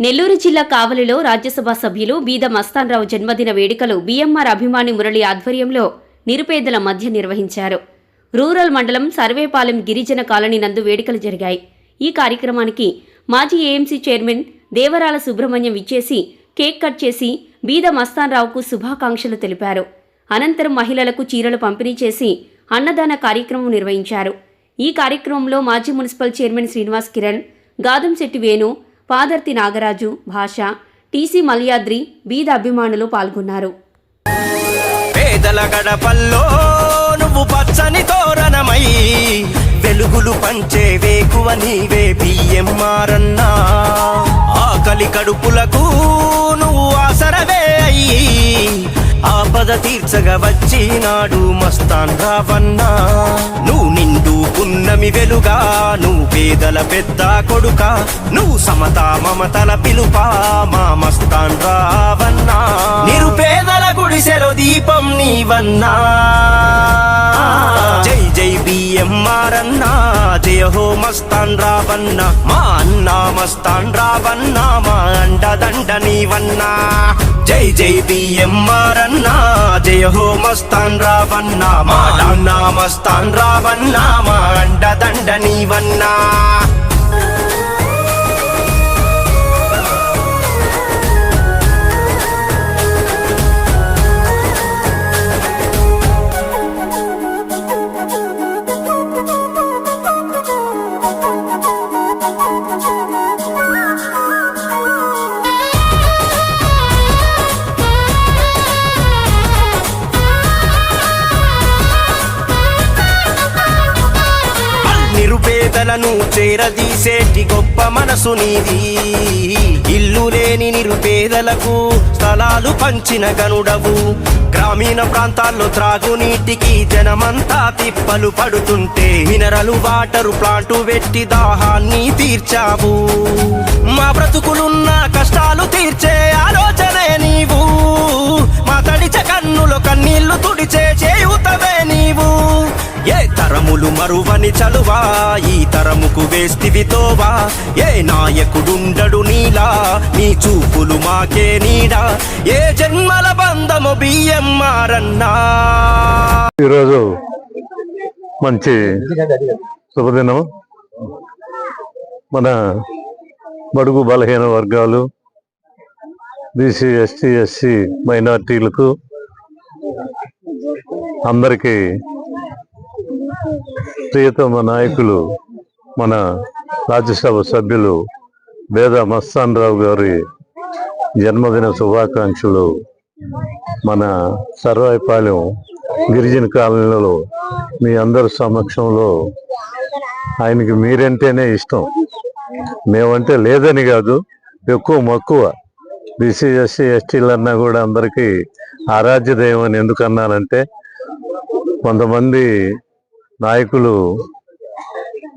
నెల్లూరు జిల్లా కావలిలో రాజ్యసభ సభ్యులు బీద మస్తాన్రావు జన్మదిన వేడుకలు బీఎంఆర్ అభిమాని మురళి ఆధ్వర్యంలో నిరుపేదల మధ్య నిర్వహించారు. రూరల్ మండలం సర్వేపాలెం గిరిజన కాలనీ నందు వేడుకలు జరిగాయి. ఈ కార్యక్రమానికి మాజీ ఏఎంసీ చైర్మన్ దేవరాల సుబ్రహ్మణ్యం ఇచ్చేసి కేక్ కట్ చేసి బీద మస్తాన్రావుకు శుభాకాంక్షలు తెలిపారు. అనంతరం మహిళలకు చీరలు పంపిణీ చేసి అన్నదాన కార్యక్రమం నిర్వహించారు. ఈ కార్యక్రమంలో మాజీ municipal chairman Srinivas Kiran Gadamsetti Venu Padarthi Nagaraju Basha TC Malyadri బీద అభిమానులు పాల్గొన్నారు. పేదల గడపల్లో నువ్వు పచ్చని తోరణమై వెలుగులు పంచే వేకువ నీవే బియ్యమ్మారన్నా ఆకలి కడుపులకు బాధ తీర్చగా వచ్చినాడు మస్తాన్ రావన్నా. నువ్వు నిండు పున్నమి వెలుగా నువ్వు పేదల పెద్ద కొడుక. నువ్వు సమత మమతల పిలుపా మా మస్తాన్ రావన్నా. నిరుపేదల గుడిసెలో దీపం నీవన్నా. జై జై బిఎంఆర్ అన్నా జయ హో మస్తాన్ రావన్నా. మా అన్నా మస్తాన్ రావన్నా మా అండదండ నీవన్నా. జై జై బిఎంఆర్ అన్నా జయ హో మస్తాన్ రావన్నా మా అన్నా మస్తాన్ రావన్నా మా అండదండ నీవన్నా. నిరుపేదలను చేరదీసేటి గొప్ప మనసు నీది. ఇల్లు లేని నిరుపేదలకు స్థలాలు పంచిన గనుడవు. గ్రామీణ ప్రాంతాల్లో త్రాగునీటికి జనమంతా తిప్పలు పడుతుంటే మినరలు వాటరు ప్లాంటు పెట్టి దాహాన్ని తీర్చావు. మా బ్రతుకులున్న కష్టాలు తీర్చే ఆలోచనే నీవు. మా తడిచ కన్నులో కన్నీళ్ళు తుడిచే చేయుతవే తరములు మరువని చలువా ఈ తరముకు వేస్తివితోవా ఏ నాయకుడుండడు నీలా నీ చూపులు మాకే నీడా. ఏ జన్మల బంధము బియ్యమ్మారన్నా. ఈరోజు మంచి శుభదినం మన బడుగు బలహీన వర్గాలు బీసీ ఎస్టీ ఎస్సీ మైనార్టీలకు అందరికీ ప్రియతమ నాయకులు మన రాజ్యసభ సభ్యులు వేద మస్తాన్ రావు గారి జన్మదిన శుభాకాంక్షలు. మన సర్వాయిపాలెం గిరిజన కాలనీలో మీ అందరి సమక్షంలో ఆయనకి మీరంటేనే ఇష్టం. మేమంటే లేదని కాదు ఎక్కువ మక్కువ. బీసీ ఎస్సీ ఎస్టీలన్నా కూడా అందరికీ ఆరాధ్య దైవం అని ఎందుకన్నానంటే కొంతమంది నాయకులు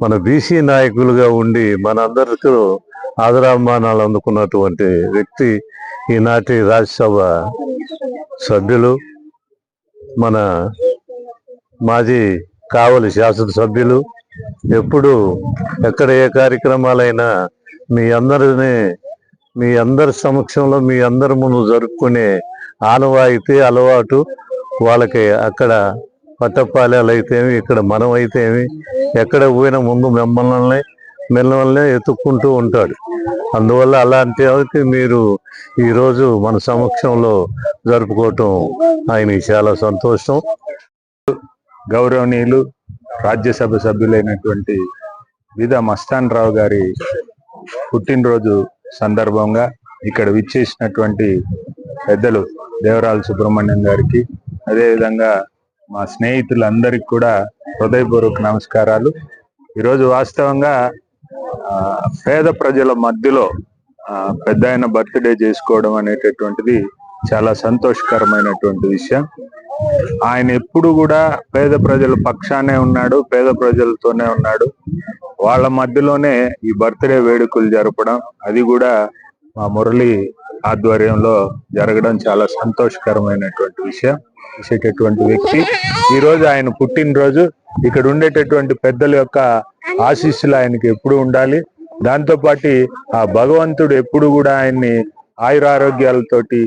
మన బీసీ నాయకులుగా ఉండి మనందరికీ ఆదరాభిమానాలు అందుకున్నటువంటి వ్యక్తి ఈనాటి రాజ్యసభ సభ్యులు మన మాజీ కావలి శాసనసభ్యులు. ఎప్పుడు ఎక్కడ ఏ కార్యక్రమాలైనా మీ అందరిని మీ అందరి సమక్షంలో మీ అందరి ముందు జరుపుకునే ఆనవాయితీ అలవాటు వాళ్ళకి అక్కడ పట్టపాలెలు అయితేమి ఇక్కడ మనం అయితేమి ఎక్కడ పోయినా ముందు మిమ్మల్ని మిమ్మల్ని ఎత్తుక్కుంటూ ఉంటాడు. అందువల్ల అలాంటి వారికి మీరు ఈరోజు మన సమక్షంలో జరుపుకోవటం ఆయనకి చాలా సంతోషం. గౌరవనీయులు రాజ్యసభ సభ్యులైనటువంటి విధ మస్తాన్ రావు గారి పుట్టినరోజు సందర్భంగా ఇక్కడ విచ్చేసినటువంటి పెద్దలు దేవరాల సుబ్రహ్మణ్యం గారికి అదేవిధంగా మా స్నేహితులందరికీ కూడా హృదయపూర్వక నమస్కారాలు. ఈరోజు వాస్తవంగా ఆ, పేద ప్రజల మధ్యలో ఆ, పెద్ద ఆయన బర్త్డే చేసుకోవడం అనేటటువంటిది చాలా సంతోషకరమైనటువంటి విషయం. ఆయన ఎప్పుడు కూడా పేద ప్రజల పక్షానే ఉన్నాడు పేద ప్రజలతోనే ఉన్నాడు. వాళ్ళ మధ్యలోనే ఈ బర్త్డే వేడుకలు జరపడం అది కూడా మా మురళి ఆధ్వర్యంలో జరగడం చాలా సంతోషకరమైనటువంటి విషయం. చేసేటటువంటి వ్యక్తి. ఈ రోజు ఆయన పుట్టినరోజు. ఇక్కడ ఉండేటటువంటి పెద్దల యొక్క ఆశీస్సులు ఆయనకి ఎప్పుడు ఉండాలి. దాంతో పాటు ఆ భగవంతుడు ఎప్పుడు కూడా ఆయన్ని ఆయురారోగ్యాలతోటి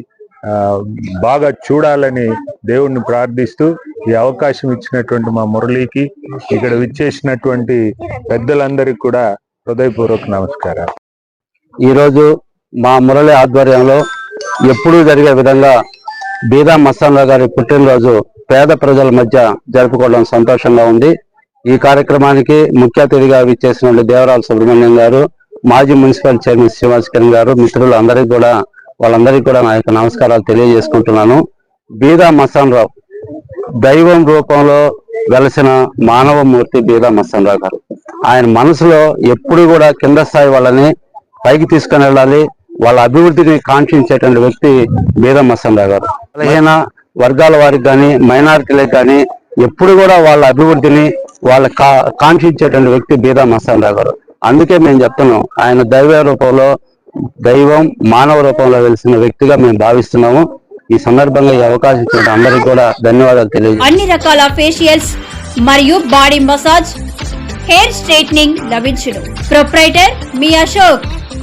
బాగా చూడాలని దేవుణ్ణి ప్రార్థిస్తూ ఈ అవకాశం ఇచ్చినటువంటి మా మురళికి ఇక్కడ విచ్చేసినటువంటి పెద్దలందరికీ కూడా హృదయపూర్వక నమస్కారాలు. ఈరోజు మా మురళి ఆధ్వర్యంలో ఎప్పుడూ జరిగే విధంగా బీదా మస్తానరావు గారి పుట్టినరోజు పేద ప్రజల మధ్య జరుపుకోవడం సంతోషంగా ఉంది. ఈ కార్యక్రమానికి ముఖ్య అతిథిగా విచ్చేసిన దేవరాల సుబ్రహ్మణ్యం గారు మాజీ మున్సిపల్ చైర్మన్ శ్రీనివాస్ కిరణ్ గారు మిత్రులు అందరికీ కూడా వాళ్ళందరికీ కూడా నా యొక్క నమస్కారాలు తెలియజేసుకుంటున్నాను. బీదా మస్తానరావు దైవం రూపంలో వెలసిన మానవ మూర్తి బీదా మస్తానరావు గారు. ఆయన మనసులో ఎప్పుడు కూడా కింద స్థాయి వాళ్ళని పైకి తీసుకుని వెళ్ళాలి వాళ్ళ అభివృద్ధిని కాంక్షించేటువంటి వ్యక్తి బీద మస్తాన్రావు గారు. బలహీన వర్గాల వారికి కానీ మైనారిటీలకు కానీ ఎప్పుడు కూడా వాళ్ళ అభివృద్ధిని వాళ్ళ కా కాంక్షించేటువంటి వ్యక్తి బీదా మస్తాన్రావు గారు. అందుకే మేము చెప్తున్నాం ఆయన దైవ రూపంలో దైవం మానవ రూపంలో వెలిసిన వ్యక్తిగా మేము భావిస్తున్నాము. ఈ సందర్భంగా ఈ అవకాశం ఇచ్చిన అందరికీ కూడా ధన్యవాదాలు తెలియజేస్తున్నాను అన్ని రకాల ఫేషియల్స్ మరియు బాడీ మసాజ్ హెయిర్ స్ట్రైట్నింగ్ లభించును. ప్రొప్రైటర్ మీ Ashok.